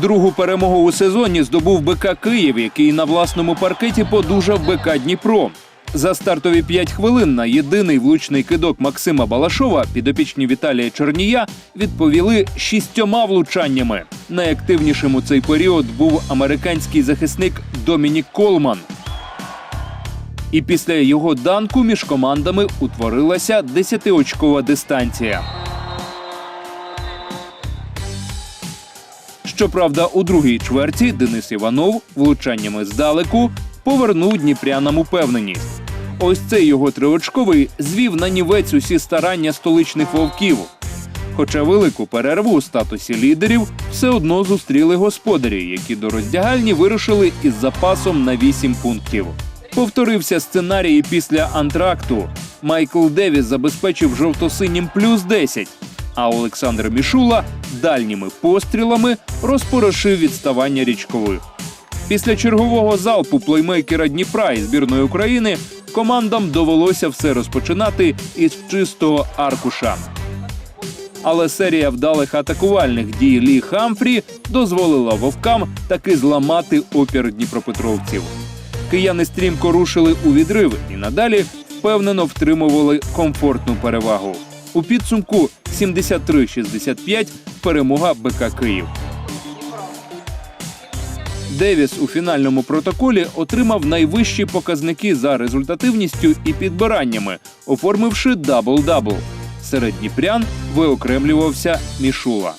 Другу перемогу у сезоні здобув БК Київ, який на власному паркеті подужав БК Дніпро. За стартові 5 хвилин на єдиний влучний кидок Максима Балашова підопічні Віталія Чорнія відповіли шістьома влучаннями. Найактивнішим у цей період був американський захисник Домінік Колман. І після його данку між командами утворилася десятиочкова дистанція. Щоправда, у другій чверті Денис Іванов влучаннями здалеку повернув дніпрянам упевненість. Ось цей його триочковий звів на нівець усі старання столичних вовків. Хоча велику перерву у статусі лідерів все одно зустріли господарі, які до роздягальні вирушили із запасом на 8 пунктів. Повторився сценарій після антракту. Майкл Девіс забезпечив жовто-синім плюс 10, а Олександр Мішула дальніми пострілами розпорошив відставання річкових. Після чергового залпу плеймейкера Дніпра і збірної України командам довелося все розпочинати із чистого аркуша. Але серія вдалих атакувальних дій Лі Хамфрі дозволила вовкам таки зламати опір дніпропетровців. Кияни стрімко рушили у відрив і надалі впевнено втримували комфортну перевагу. У підсумку 73-65 перемога БК Київ. Девіс у фінальному протоколі отримав найвищі показники за результативністю і підбираннями, оформивши дабл-дабл. Серед дніпрян виокремлювався Мішула.